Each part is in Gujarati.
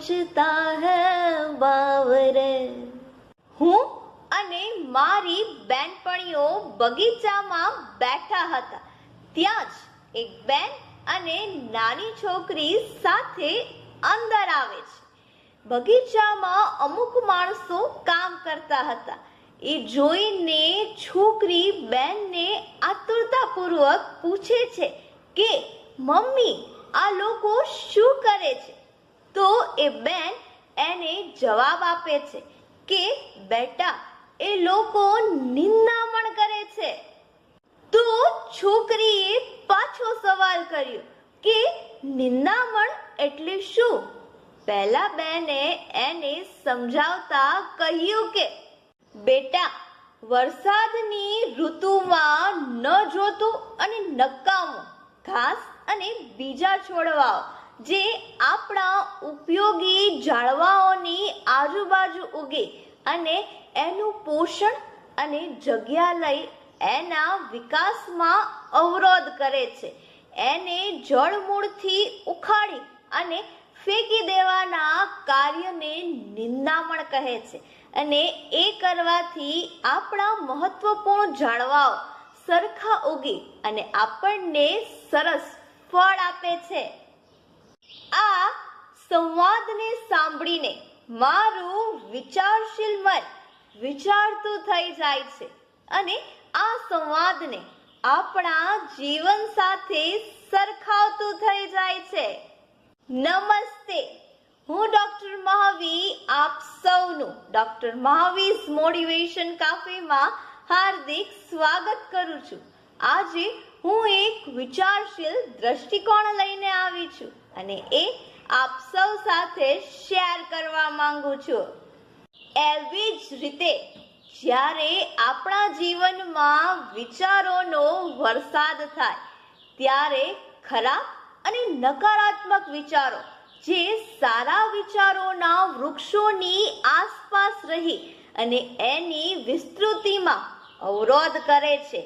सोचता है बावरे હું અને મારી બેનપણીઓ બગીચામાં બેઠા હતા ત્યાં જ એક બેન અને નાની છોકરી સાથે અંદર આવે છે બગીચામાં અમુક માણસો કામ કરતા હતા એ જોઈને છોકરી બેનને આતુરતાપૂર્વક પૂછે છે કે મમ્મી આ લોકો શું કરે છે તો એ બેન એને જવાબ આપે છે કે, બેટા, એ લોકો નિંદામણ કરે છે. તો છોકરીએ પાછો સવાલ કર્યો કે, નિંદામણ એટલે શું? પહેલા બેને એને સમજાવતા કહ્યું કે, બેટા, વરસાદની ઋતુમાં ન જોતું અને નકામું. ઘાસ અને બીજા છોડવાઓ. જે આપણા ઉપયોગી ઝાડવાઓની આજુબાજુ ઉગે અને એનું પોષણ અને જગ્યા લઈ એના વિકાસમાં અવરોધ કરે છે. એને જળમૂળથી ઉખાડી અને ફેંકી દેવાના કાર્યને નિંદામણ કહે છે અને એ કરવાથી આપણા મહત્વપૂર્ણ ઝાડવાઓ સરખા ઉગી અને આપણને સરસ ફળ આપે છે. આ સંવાદને સાંભળીને મારું વિચારશીલ મન વિચારતું થઈ જાય છે અને આ સંવાદને આપણા જીવન સાથે સરખાવતું થઈ જાય છે. નમસ્તે, હું ડોક્ટર મહાવી આપ સૌનું ડોક્ટર મહાવીસ મોટિવેશન કાફેમાં હાર્દિક સ્વાગત કરું છું. આજે હું એક વિચારશીલ દ્રષ્ટિકોણ લઈને આવી છું અને એ આપ સૌ સાથે શેર કરવા માંગુ છું. એવી જ રીતે, જ્યારે આપણા જીવનમાં વિચારોનો વરસાદ થાય, ત્યારે ખરાબ અને નકારાત્મક વિચારો, જે સારા વિચારોના વૃક્ષોની આસપાસ રહી અને એની વિસ્તૃતિમાં અવરોધ કરે છે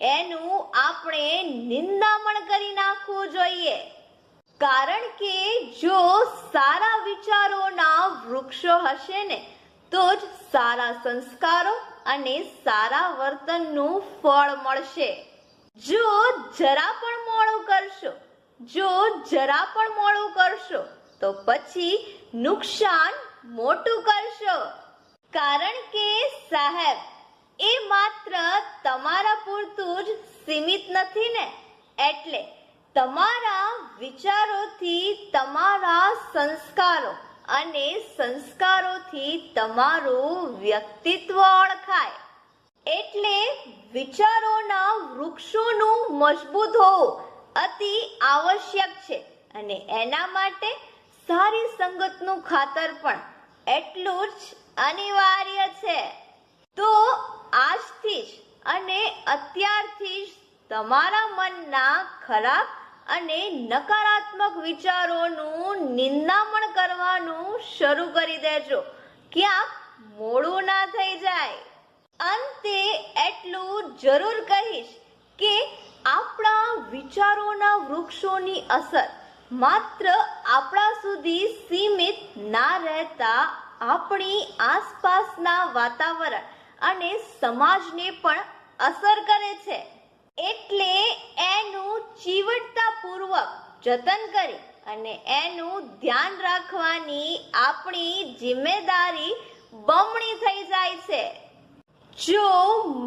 એનું આપણે નિંદામણ કરી નાખવું જોઈએ. કારણ કે જો સારા વિચારોના વૃક્ષો હશે ને, તો જ સારા સંસ્કારો અને સારા વર્તનનું ફળ મળશે. જો જરા પણ મોડું કરશો, જો જરા પણ મોડું કરશો, તો પછી નુકસાન મોટું કરશો. કારણ કે સાહેબ એ માત્ર તમારા પૂરતું જ સીમિત નથી ને? એટલે તમારા વિચારોથી તમારા સંસ્કારો અને સંસ્કારોથી તમારું વ્યક્તિત્વ ઓળખાય. એટલે વિચારોના વૃક્ષોનું મજબૂત હોવું અતિ આવશ્યક છે અને એના માટે સારી સંગતનું ખાતર પણ એટલું જ અનિવાર્ય છે. તો આજથી જ અને અત્યારથી જ તમારા મનના ખરાબ અને નકારાત્મક વિચારોનું નિંદામણ કરવાનું શરૂ કરી દેજો. ક્યાંક મોડું ના થઈ જાય. અંતે એટલું જરૂર કહીશ કે આપણા વિચારોના વૃક્ષોની અસર માત્ર આપણા સુધી સીમિત ના રહેતા આપણી આસપાસના વાતાવરણ અને સમાજને પણ અસર કરે છે. એટલે એનું ચીવટતાપૂર્વક જતન કરી અને એનું ધ્યાન રાખવાની આપણી જિમ્મેદારી બમણી થઈ જાય છે. જો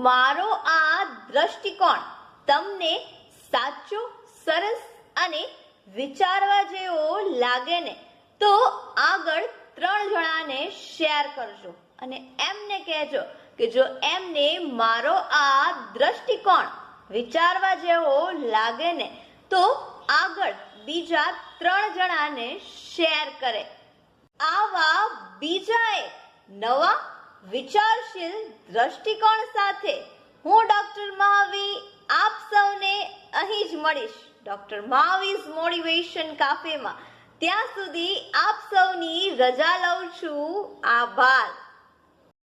મારો આ દ્રષ્ટિકોણ તમને સાચો, સરસ અને વિચારવા જેવો લાગે ને, તો આગળ ત્રણ જણાને શેર કરજો અને એમને કહેજો કે જો એમને મારો આ દ્રષ્ટિકોણ વિચારવા જેવો લાગે ને, તો આગળ બીજા ત્રણ જણાને શેર કરે. આવા બીજાએ નવા વિચારશીલ દ્રષ્ટિકોણ સાથે હું ડોક્ટર મહાવી આપ સૌને અહીં જ મળીશ. ડોક્ટર મહાવીસ મોટિવેશન કાફેમાં. ત્યાં સુધી આપ સૌની રજા લઉં છું. આભાર.